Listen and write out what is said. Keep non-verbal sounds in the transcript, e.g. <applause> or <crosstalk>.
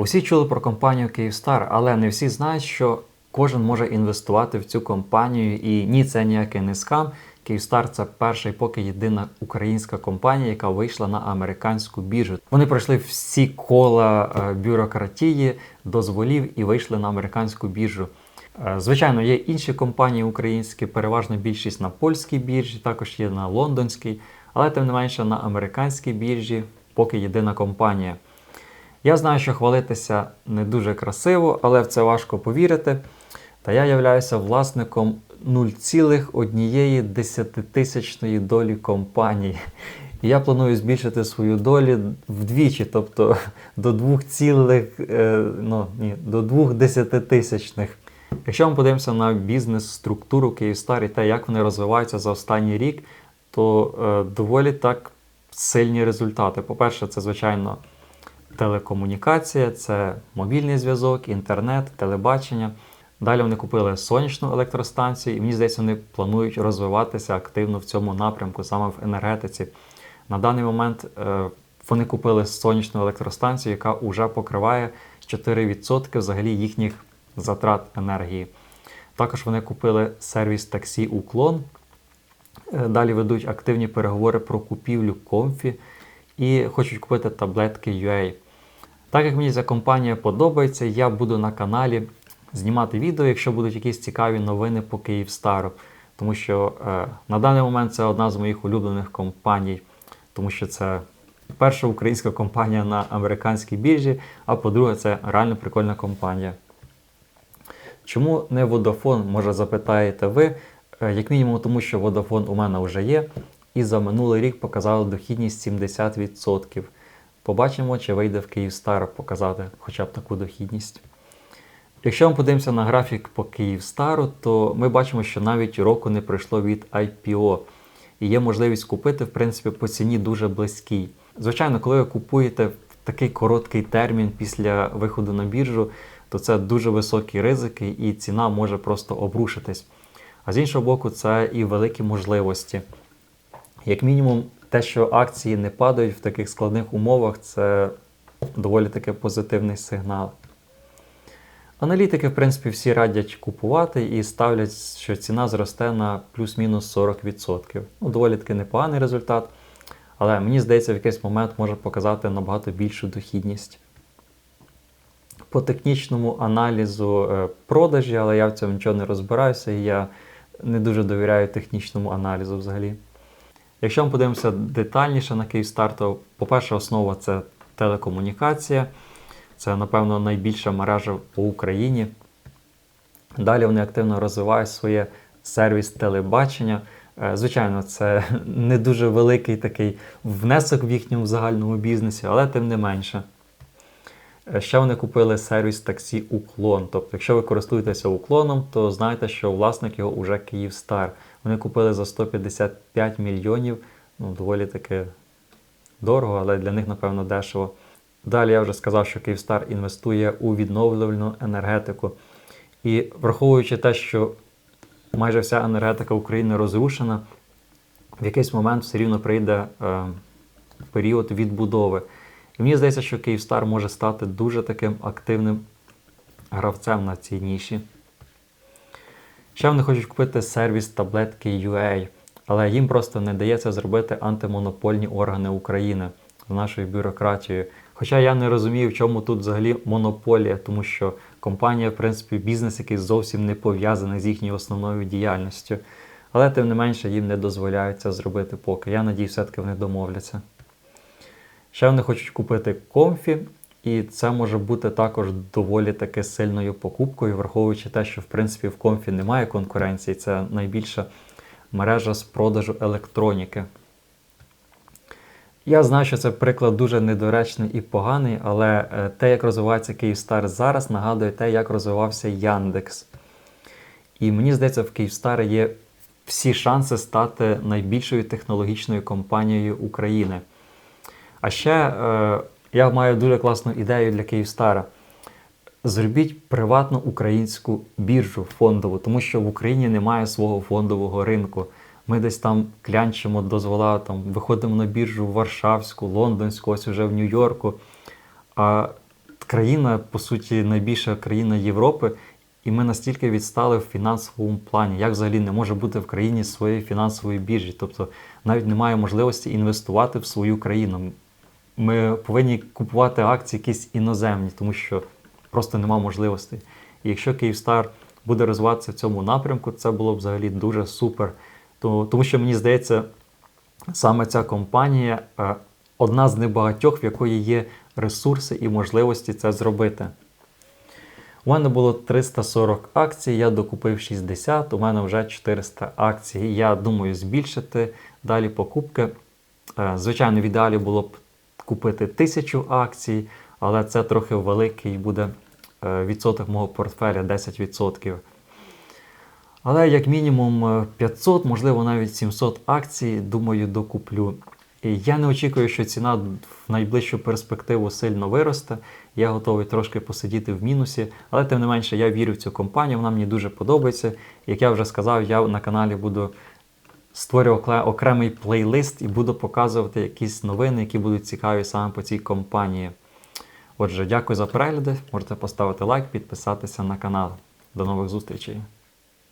Усі чули про компанію Київстар, але не всі знають, що кожен може інвестувати в цю компанію. І ні, це ніякий не скам. Київстар це перша і поки єдина українська компанія, яка вийшла на американську біржу. Вони пройшли всі кола е, бюрократії, дозволів і вийшли на американську біржу. Е, Звичайно, є інші компанії українські, переважно більшість на польській біржі, також є на лондонській, але тим не менше на американській біржі поки єдина компанія. Я знаю, що хвалитися не дуже красиво, але в це важко повірити. Та я являюся власником 0,1 десятитисячної долі компанії. І я планую збільшити свою долю вдвічі, тобто до 2, цілих, е, ну, ні, до 2 десятитисячних. Якщо ми подивимося на бізнес-структуру Київстар і те, як вони розвиваються за останній рік, то е, доволі так сильні результати. По-перше, це, звичайно, телекомунікація, це мобільний зв'язок, інтернет, телебачення. Далі вони купили сонячну електростанцію, і мені здається, вони планують розвиватися активно в цьому напрямку, саме в енергетиці. На даний момент е, вони купили сонячну електростанцію, яка вже покриває 4% взагалі їхніх затрат енергії. Також вони купили сервіс таксі Уклон. Е, Далі ведуть активні переговори про купівлю Комфі і хочуть купити таблетки UA. Так як мені ця компанія подобається, я буду на каналі знімати відео, якщо будуть якісь цікаві новини по Київстару. Тому що е, на даний момент це одна з моїх улюблених компаній, тому що це перша українська компанія на американській біржі, а по-друге, це реально прикольна компанія. Чому не Vodafone, може запитаєте ви? Е, Як мінімум, тому що Vodafone у мене вже є, і за минулий рік показали дохідність 70%. Побачимо, чи вийде в Київстар показати хоча б таку дохідність. Якщо ми подивимося на графік по Київстару, то ми бачимо, що навіть року не пройшло від IPO. І є можливість купити, в принципі, по ціні дуже близькій. Звичайно, коли ви купуєте в такий короткий термін після виходу на біржу, то це дуже високі ризики і ціна може просто обрушитись. А з іншого боку, це і великі можливості. Як мінімум, те, що акції не падають в таких складних умовах, це доволі таки позитивний сигнал. Аналітики, в принципі, всі радять купувати і ставлять, що ціна зросте на плюс-мінус 40%. Ну, доволі таки непоганий результат, але мені здається, в якийсь момент може показати набагато більшу дохідність. По технічному аналізу е, продажі, але я в цьому нічого не розбираюся і я не дуже довіряю технічному аналізу взагалі. Якщо ми подивимося детальніше на Київстар, то, по-перше, основа це телекомунікація. Це, напевно, найбільша мережа по Україні. Далі вони активно розвивають своє сервіс телебачення. Е, Звичайно, це <laughs> не дуже великий такий внесок в їхньому загальному бізнесі, але тим не менше. Е, Ще вони купили сервіс таксі Уклон. Тобто, якщо ви користуєтеся уклоном, то знайте, що власник його уже Київстар. Вони купили за 155 мільйонів. Ну, доволі таки дорого, але для них, напевно, дешево. Далі я вже сказав, що Київстар інвестує у відновлювальну енергетику. І враховуючи те, що майже вся енергетика України розрушена, в якийсь момент все рівно прийде е, період відбудови. І мені здається, що Київстар може стати дуже таким активним гравцем на цій ніші. Ще вони хочуть купити сервіс таблетки UA, але їм просто не дається зробити антимонопольні органи України з нашою бюрократією. Хоча я не розумію, в чому тут взагалі монополія, тому що компанія, в принципі, бізнес, який зовсім не пов'язаний з їхньою основною діяльністю. Але тим не менше їм не дозволяють це зробити поки. Я надію, все-таки вони домовляться. Ще вони хочуть купити комфі, і це може бути також доволі таки сильною покупкою, враховуючи те, що в принципі в комфі немає конкуренції. Це найбільша мережа з продажу електроніки. Я знаю, що це приклад дуже недоречний і поганий, але е, те, як розвивається Київстар зараз, нагадує те, як розвивався Яндекс. І мені здається, в Київстар є всі шанси стати найбільшою технологічною компанією України. А ще е, я маю дуже класну ідею для Київстара. Зробіть приватну українську біржу фондову, тому що в Україні немає свого фондового ринку. Ми десь там клянчимо дозвола, там виходимо на біржу в Варшавську, Лондонську, ось уже в Нью-Йорку. А країна, по суті, найбільша країна Європи, і ми настільки відстали в фінансовому плані. Як взагалі не може бути в країні своєї фінансової біржі? Тобто навіть немає можливості інвестувати в свою країну. Ми повинні купувати акції якісь іноземні, тому що просто нема можливостей. І якщо Київстар буде розвиватися в цьому напрямку, це було б взагалі дуже супер. Тому що мені здається, саме ця компанія е, одна з небагатьох, в якої є ресурси і можливості це зробити. У мене було 340 акцій, я докупив 60, у мене вже 400 акцій. Я думаю збільшити далі покупки. Е, Звичайно, в ідеалі було б купити 1000 акцій, але це трохи великий буде е, відсоток мого портфеля 10%. Але як мінімум е, 500, можливо навіть 700 акцій, думаю, докуплю. І я не очікую, що ціна в найближчу перспективу сильно виросте. Я готовий трошки посидіти в мінусі, але тим не менше я вірю в цю компанію, вона мені дуже подобається. Як я вже сказав, я на каналі буду окле- окремий плейлист і буду показувати якісь новини, які будуть цікаві саме по цій компанії. Отже, дякую за перегляди. Можете поставити лайк, підписатися на канал. До нових зустрічей!